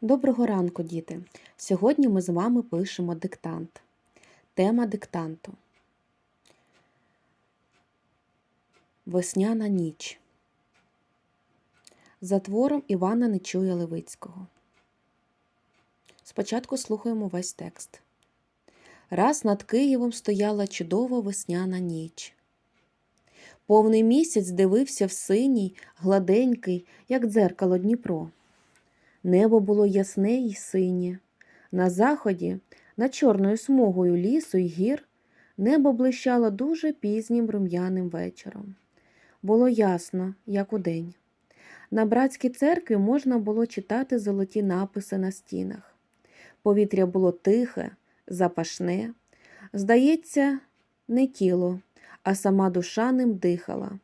Доброго ранку, діти! Сьогодні ми з вами пишемо диктант. Тема диктанту. Весняна ніч. За твором Івана Нечуя Левицького. Спочатку слухаємо весь текст. Раз над Києвом стояла чудова весняна ніч. Повний місяць дивився в синій, гладенький, як дзеркало Дніпро. Небо було ясне й синє. На заході, над чорною смугою лісу й гір, небо блищало дуже пізнім рум'яним вечором. Було ясно, як удень. На братській церкві можна було читати золоті написи на стінах. Повітря було тихе, запашне. Здається, не тіло, а сама душа ним дихала.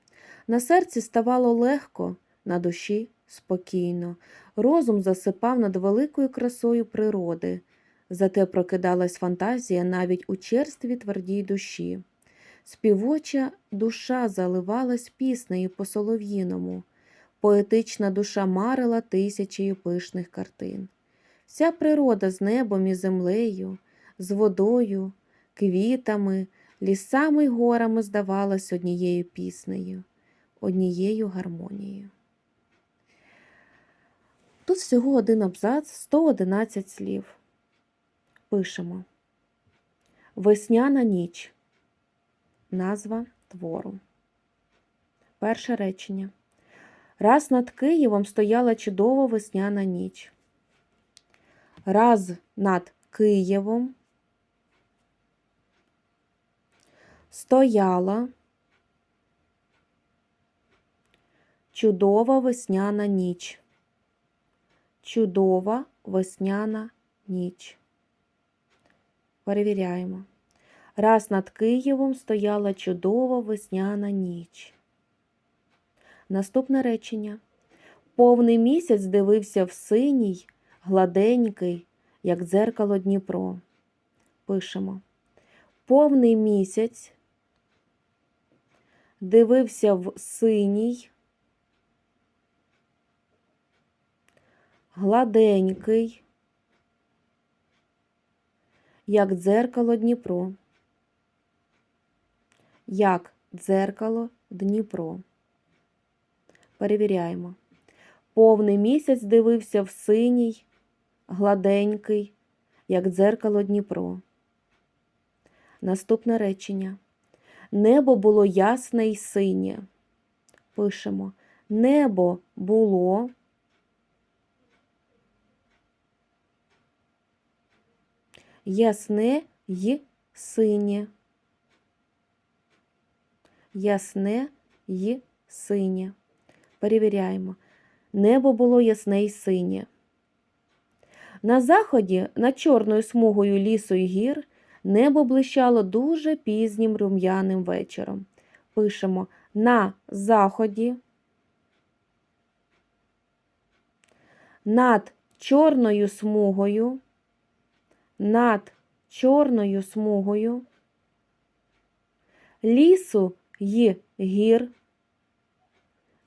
На серці ставало легко, на душі спокійно. Розум засипав над великою красою природи, зате прокидалась фантазія навіть у черстві твердій душі. Співоча душа заливалась піснею по солов'їному, поетична душа марила тисячею пишних картин. Вся природа з небом і землею, з водою, квітами, лісами й горами здавалась однією піснею, однією гармонією. Тут всього один абзац, 111 слів. Пишемо. Весняна ніч. Назва твору. Перше речення. Раз над Києвом стояла чудова весняна ніч. Раз над Києвом стояла чудова весняна ніч. Чудова весняна ніч. Перевіряємо. Раз над Києвом стояла чудова весняна ніч. Наступне речення. Повний місяць дивився в синій, гладенький, як дзеркало Дніпро. Пишемо. Повний місяць дивився в синій, гладенький, як дзеркало Дніпро. Як дзеркало Дніпро. Перевіряємо. Повний місяць дивився в синій, гладенький, як дзеркало Дніпро. Наступне речення. Небо було ясне й синє. Пишемо. Небо було. Ясне й синє. Ясне й синє. Перевіряємо. Небо було ясне й синє. На заході, над чорною смугою лісу й гір, небо блищало дуже пізнім рум'яним вечором. Пишемо на заході, над чорною смугою над чорною смугою, лісу й гір,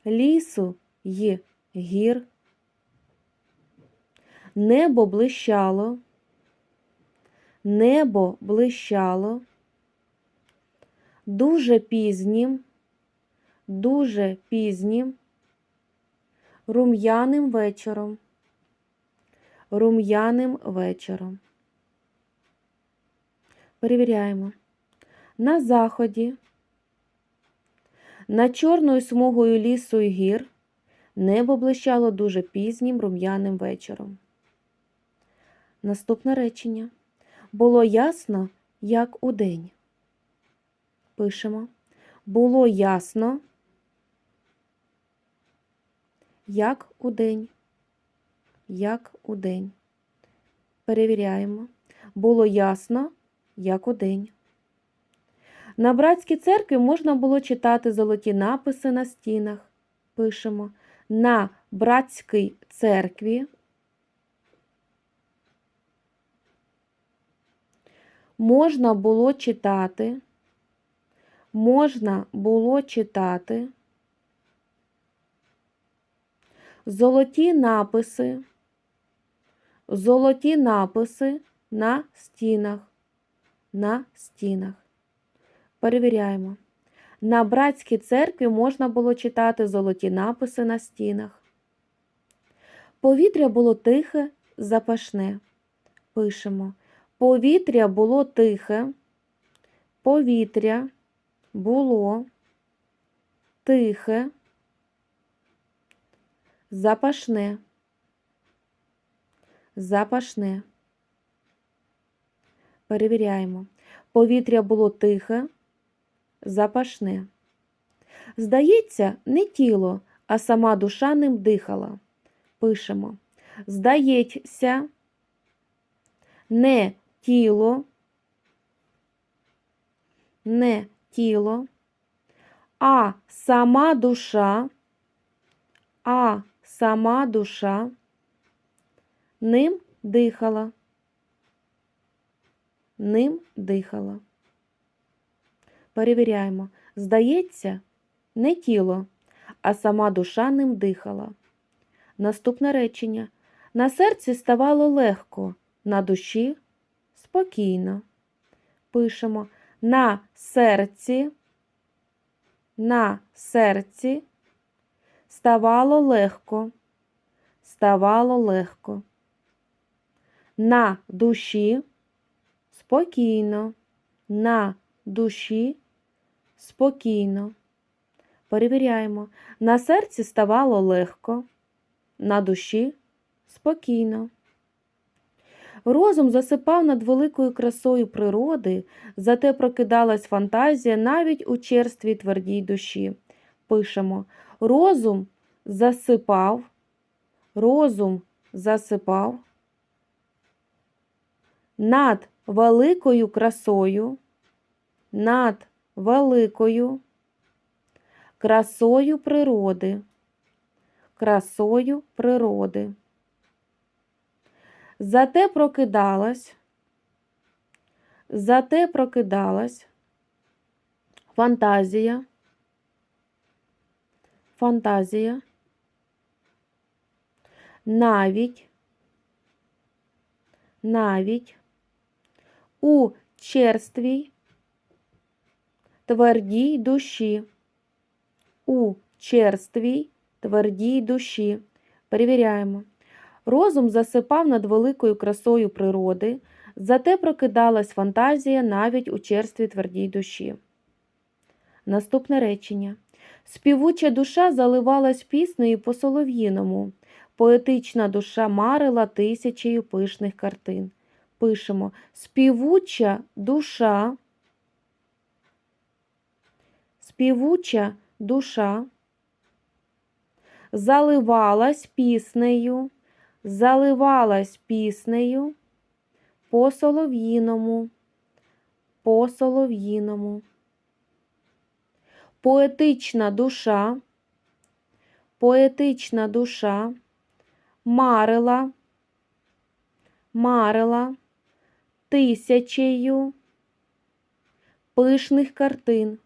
лісу й гір, небо блищало, небо блищало, дуже пізнім, дуже пізнім, рум'яним вечором, рум'яним вечором. Перевіряємо. На заході, над чорною смугою лісу і гір небо блищало дуже пізнім рум'яним вечором. Наступне речення. Було ясно, як удень. Пишемо. Було ясно, як удень. Як удень. Перевіряємо. Було ясно, як удень. На братській церкві можна було читати золоті написи на стінах. Пишемо на братській церкві. Можна було читати, можна було читати золоті написи золоті написи на стінах. На стінах. Перевіряємо. На братській церкві можна було читати золоті написи на стінах. Повітря було тихе, запашне. Пишемо. Повітря було тихе. Повітря було тихе, запашне. Запашне. Перевіряємо. Повітря було тихе, запашне. Здається, не тіло, а сама душа ним дихала. Пишемо. Здається, не тіло, не тіло, а сама душа, а сама душа ним дихала. Ним дихала. Перевіряємо. Здається, не тіло, а сама душа ним дихала. Наступне речення. На серці ставало легко, на душі спокійно. Пишемо на серці, на серці ставало легко, ставало легко. На душі спокійно, на душі спокійно. Перевіряємо. На серці ставало легко, на душі спокійно. Розум засипав над великою красою природи, зате прокидалась фантазія навіть у черствій твердій душі. Пишемо розум засипав, розум засипав над великою красою, над великою красою природи, красою природи. Зате прокидалась, зате прокидалась фантазія, фантазія, навіть, навіть у черствій твердій душі, у черствій твердій душі. Перевіряємо. Розум засипав над великою красою природи, зате прокидалась фантазія навіть у черстві твердій душі. Наступне речення. Співуча душа заливалась піснею по солов'їному, поетична душа марила тисячею пишних картин. Пишемо. Співуча душа, співуча душа. Заливалась піснею. Заливалась піснею по солов'їному, по солов'їному. Поетична душа, поетична душа. Марила, марила тисячею пишних картин,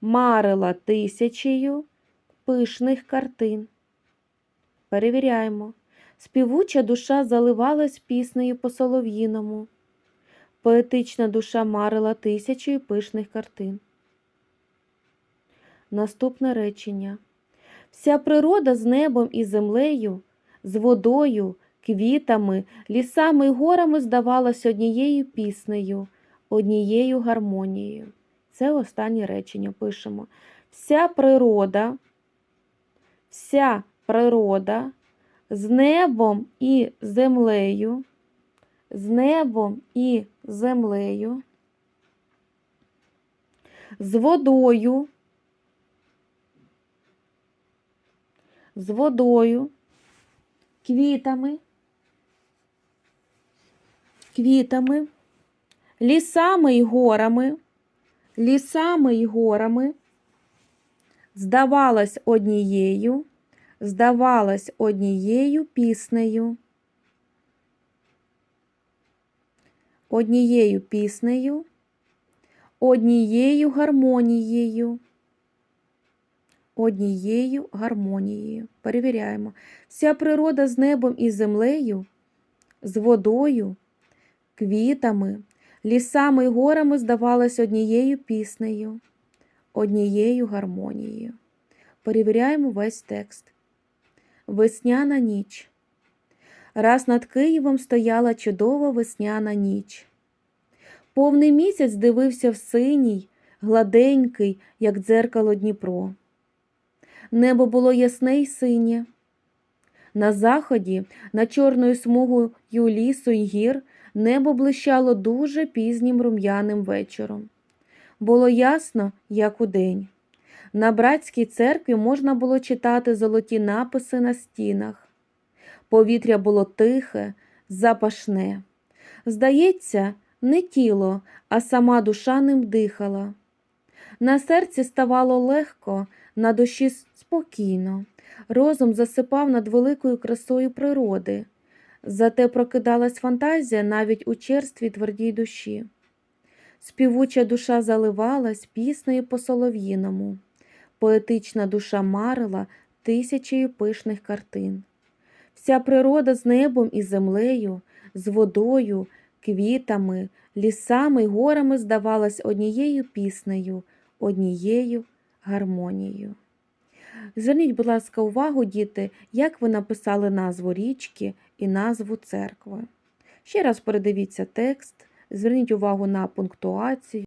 марила тисячею пишних картин. Перевіряємо. Співуча душа заливалась піснею по солов'їному. Поетична душа марила тисячою пишних картин. Наступне речення. Вся природа з небом і землею, з водою, квітами, лісами й горами здавалась однією піснею, однією гармонією. Це останнє речення пишемо. Вся природа, вся природа з небом і землею, з небом і землею, з водою, з водою, квітами, квітами, лісами й горами, лісами й горами, здавалась однією здавалась однією піснею, однією піснею, однією гармонією, однією гармонією. Перевіряємо. Вся природа з небом і землею, з водою, квітами, лісами й горами здавалась однією піснею, однією гармонією. Перевіряємо весь текст. Весняна ніч. Раз над Києвом стояла чудова весняна ніч. Повний місяць дивився в синій, гладенький, як дзеркало Дніпро. Небо було ясне й синє. На заході, на чорною смугою лісу й гір, небо блищало дуже пізнім рум'яним вечором. Було ясно, як удень. На братській церкві можна було читати золоті написи на стінах. Повітря було тихе, запашне. Здається, не тіло, а сама душа ним дихала. На серці ставало легко, на душі спокійно. Розум засипав над великою красою природи. Зате прокидалась фантазія навіть у черстві твердій душі. Співуча душа заливалась піснею по солов'їному. Поетична душа марила тисячею пишних картин. Вся природа з небом і землею, з водою, квітами, лісами й горами здавалась однією піснею, однією гармонією. Зверніть, будь ласка, увагу, діти, як ви написали назву річки і назву церкви. Ще раз передивіться текст, зверніть увагу на пунктуацію.